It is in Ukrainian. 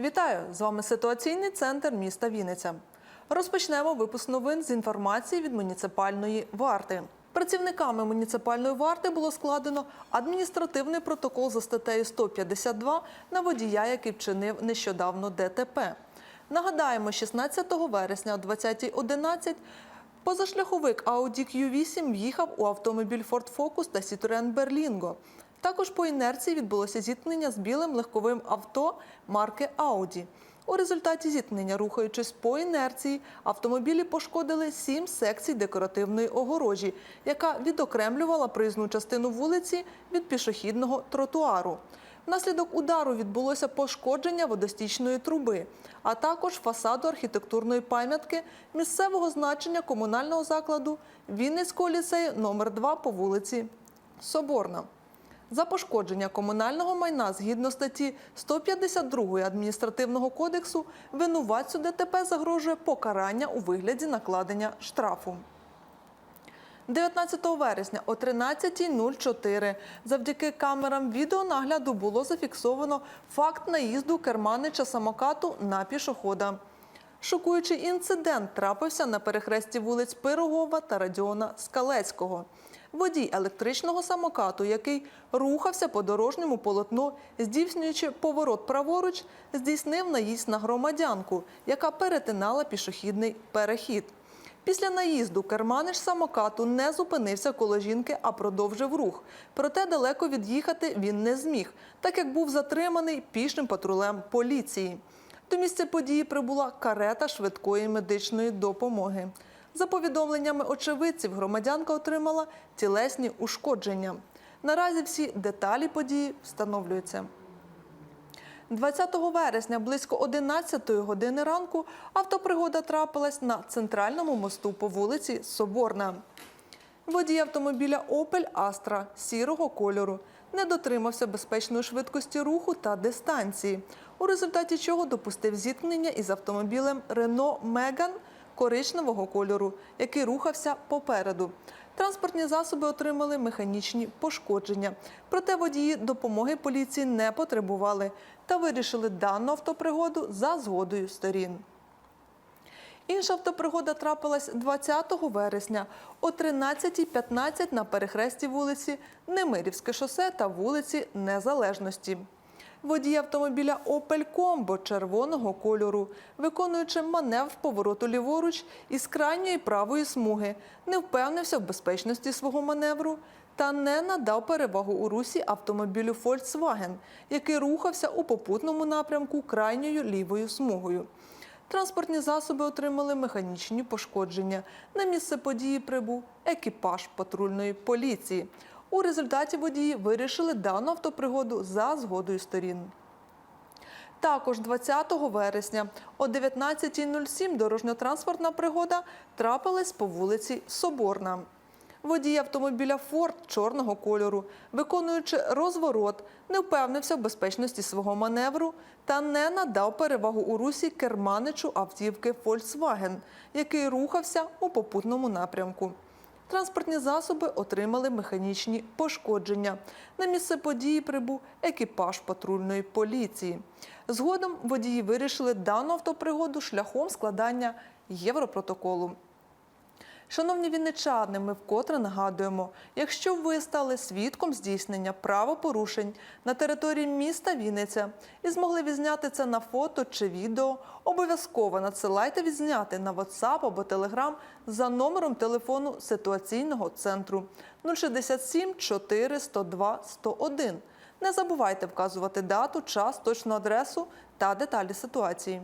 Вітаю! З вами ситуаційний центр міста Вінниця. Розпочнемо випуск новин з інформації від муніципальної варти. Працівниками муніципальної варти було складено адміністративний протокол за статтею 152 на водія, який вчинив нещодавно ДТП. Нагадаємо, 16 вересня о 20.11 позашляховик Audi Q8 в'їхав у автомобіль Ford Focus та Citroen Berlingo. Також по інерції відбулося зіткнення з білим легковим авто марки Audi. У результаті зіткнення, рухаючись по інерції, автомобілі пошкодили сім секцій декоративної огорожі, яка відокремлювала проїзну частину вулиці від пішохідного тротуару. Внаслідок удару відбулося пошкодження водостічної труби, а також фасаду архітектурної пам'ятки місцевого значення комунального закладу Вінницького ліцею номер 2 по вулиці Соборна. За пошкодження комунального майна згідно статті 152 адміністративного кодексу винуватцю ДТП загрожує покарання у вигляді накладення штрафу. 19 вересня о 13.04 завдяки камерам відеонагляду було зафіксовано факт наїзду керманича самокату на пішохода. Шокуючий інцидент трапився на перехресті вулиць Пирогова та Радіона Скалецького. Водій електричного самокату, який рухався по дорожньому полотну, здійснюючи поворот праворуч, здійснив наїзд на громадянку, яка перетинала пішохідний перехід. Після наїзду керманич самокату не зупинився коло жінки, а продовжив рух. Проте далеко від'їхати він не зміг, так як був затриманий пішим патрулем поліції. До місця події прибула карета швидкої медичної допомоги. За повідомленнями очевидців, громадянка отримала тілесні ушкодження. Наразі всі деталі події встановлюються. 20 вересня близько 11 години ранку автопригода трапилась на центральному мосту по вулиці Соборна. Водій автомобіля Opel Astra сірого кольору не дотримався безпечної швидкості руху та дистанції, у результаті чого допустив зіткнення із автомобілем Renault Megane коричневого кольору, який рухався попереду. Транспортні засоби отримали механічні пошкодження. Проте водії допомоги поліції не потребували та вирішили дану автопригоду за згодою сторін. Інша автопригода трапилась 20 вересня о 13.15 на перехресті вулиці Немирівське шосе та вулиці Незалежності. Водій автомобіля Opel Combo червоного кольору, виконуючи маневр повороту ліворуч із крайньої правої смуги, не впевнився в безпечності свого маневру та не надав перевагу у русі автомобілю Volkswagen, який рухався у попутному напрямку крайньою лівою смугою. Транспортні засоби отримали механічні пошкодження. На місце події прибув екіпаж патрульної поліції. У результаті водії вирішили дану автопригоду за згодою сторін. Також 20 вересня о 19.07 дорожньо-транспортна пригода трапилась по вулиці Соборна. Водій автомобіля Форд чорного кольору, виконуючи розворот, не впевнився в безпечності свого маневру та не надав перевагу у русі керманичу автівки Volkswagen, який рухався у попутному напрямку. Транспортні засоби отримали механічні пошкодження. На місце події прибув екіпаж патрульної поліції. Згодом водії вирішили дану автопригоду шляхом складання європротоколу. Шановні вінничани, ми вкотре нагадуємо, якщо ви стали свідком здійснення правопорушень на території міста Вінниця і змогли відзняти це на фото чи відео, обов'язково надсилайте відзняти на WhatsApp або Telegram за номером телефону ситуаційного центру 067 4 102 101. Не забувайте вказувати дату, час, точну адресу та деталі ситуації.